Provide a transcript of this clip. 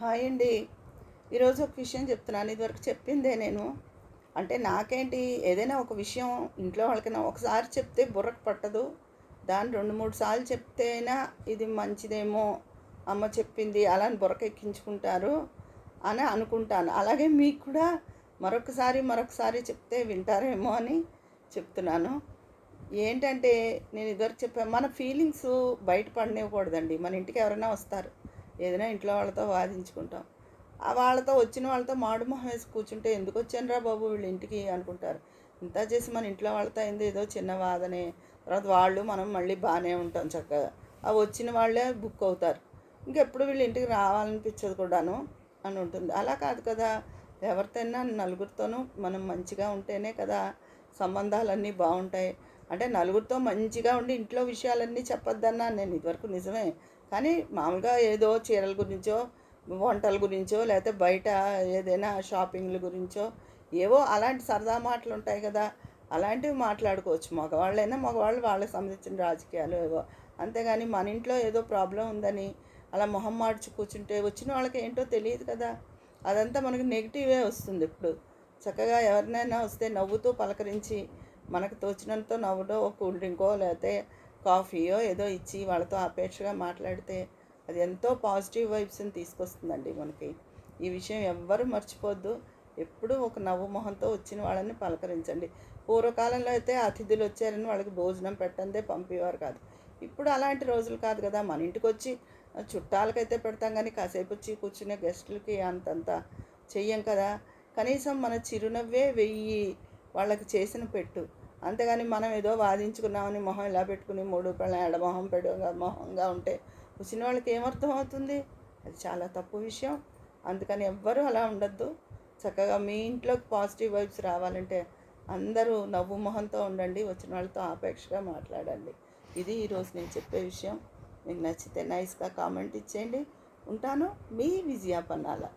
Hi అండి. ఈరోజు ఒక విషయం చెప్తున్నాను. ఇదివరకు చెప్పిందే నేను. అంటే నాకేంటి ఏదైనా ఒక విషయం ఇంట్లో వాళ్ళకైనా ఒకసారి చెప్తే బుర్రకు పట్టదు. దాన్ని రెండు మూడు సార్లు చెప్తేనా ఇది మంచిదేమో అమ్మ చెప్పింది అలా అని బుర్రకు ఎక్కించుకుంటారు అని అనుకుంటాను. అలాగే మీకు కూడా మరొకసారి మరొకసారి చెప్తే వింటారేమో అని చెప్తున్నాను. ఏంటంటే నేను ఇదివరకు చెప్పాను మన ఫీలింగ్స్ బయటపడనివ్వకూడదండి మన ఇంటికి ఎవరైనా వస్తారు. ఏదైనా ఇంట్లో వాళ్ళతో వాదించుకుంటాం. ఆ వాళ్ళతో వచ్చిన వాళ్ళతో మాడు మొహం వేసి కూర్చుంటే ఎందుకు వచ్చానరా బాబు వీళ్ళ ఇంటికి అనుకుంటారు. ఇంత చేసి మన ఇంట్లో వాళ్ళతో అయింది ఏదో చిన్న వాదనే. తర్వాత వాళ్ళు మనం మళ్ళీ బాగానే ఉంటాం చక్కగా. ఆ వచ్చిన వాళ్ళే బుక్ అవుతారు. ఇంకెప్పుడు వీళ్ళ ఇంటికి రావాలనిపించదు కూడాను అని ఉంటుంది. అలా కాదు కదా. ఎవరితోనైనా నలుగురితోనూ మనం మంచిగా ఉంటేనే కదా సంబంధాలన్నీ బాగుంటాయి. అంటే నలుగురితో మంచిగా ఉండి ఇంట్లో విషయాలన్నీ చెప్పొద్దన్నా నేను ఇదివరకు నిజమే కానీ మామూలుగా ఏదో చీరల గురించో వంటల గురించో లేకపోతే బయట ఏదైనా షాపింగ్ల గురించో ఏవో అలాంటి సరదా మాటలు ఉంటాయి కదా అలాంటివి మాట్లాడుకోవచ్చు. మగవాళ్ళైనా మగవాళ్ళు వాళ్ళకి సంబంధించిన రాజకీయాలు ఏవో. అంతేగాని మన ఇంట్లో ఏదో ప్రాబ్లం ఉందని అలా మొహం మార్చి కూర్చుంటే వచ్చిన వాళ్ళకి ఏంటో తెలియదు కదా. అదంతా మనకి నెగిటివే వస్తుంది ఇప్పుడు. చక్కగా ఎవరినైనా వస్తే నవ్వుతూ పలకరించి మనకు తోచినంత నవ్వుడో కూల్ డ్రింకో లేకపోతే కాఫీయో ఏదో ఇచ్చి వాళ్ళతో అపేక్షగా మాట్లాడితే అది ఎంతో పాజిటివ్ వైబ్స్ని తీసుకొస్తుందండి మనకి. ఈ విషయం ఎవ్వరూ మర్చిపోద్దు. ఎప్పుడూ ఒక నవ్వు మొహంతో వచ్చిన వాళ్ళని పలకరించండి. పూర్వకాలంలో అయితే అతిథులు వచ్చారని వాళ్ళకి భోజనం పెట్టందే పంపేవారు కాదు. ఇప్పుడు అలాంటి రోజులు కాదు కదా. మన ఇంటికి వచ్చి చుట్టాలకైతే పెడతాం కానీ కాసేపు వచ్చి కూర్చునే గెస్టులకి అంతంత చెయ్యం కదా. కనీసం మన చిరునవ్వే వెయ్యి వాళ్ళకి చేసిన పెట్టు. అంతేగాని మనం ఏదో వాదించుకున్నామని మొహం ఇలా పెట్టుకుని మూడు రూపాయల ఎడమొహం పెడుగా మొహంగా ఉంటే వచ్చిన వాళ్ళకి ఏమర్థం అవుతుంది అది చాలా తప్పు విషయం. అందుకని ఎవ్వరూ అలా ఉండద్దు. చక్కగా మీ ఇంట్లోకి పాజిటివ్ వైబ్స్ రావాలంటే అందరూ నవ్వు మొహంతో ఉండండి వచ్చిన వాళ్ళతో ఆపేక్షగా మాట్లాడండి. ఇది ఈరోజు నేను చెప్పే విషయం. మీకు నచ్చితే నైస్గా కామెంట్ ఇచ్చేయండి. ఉంటాను మీ విజయాపన్నాల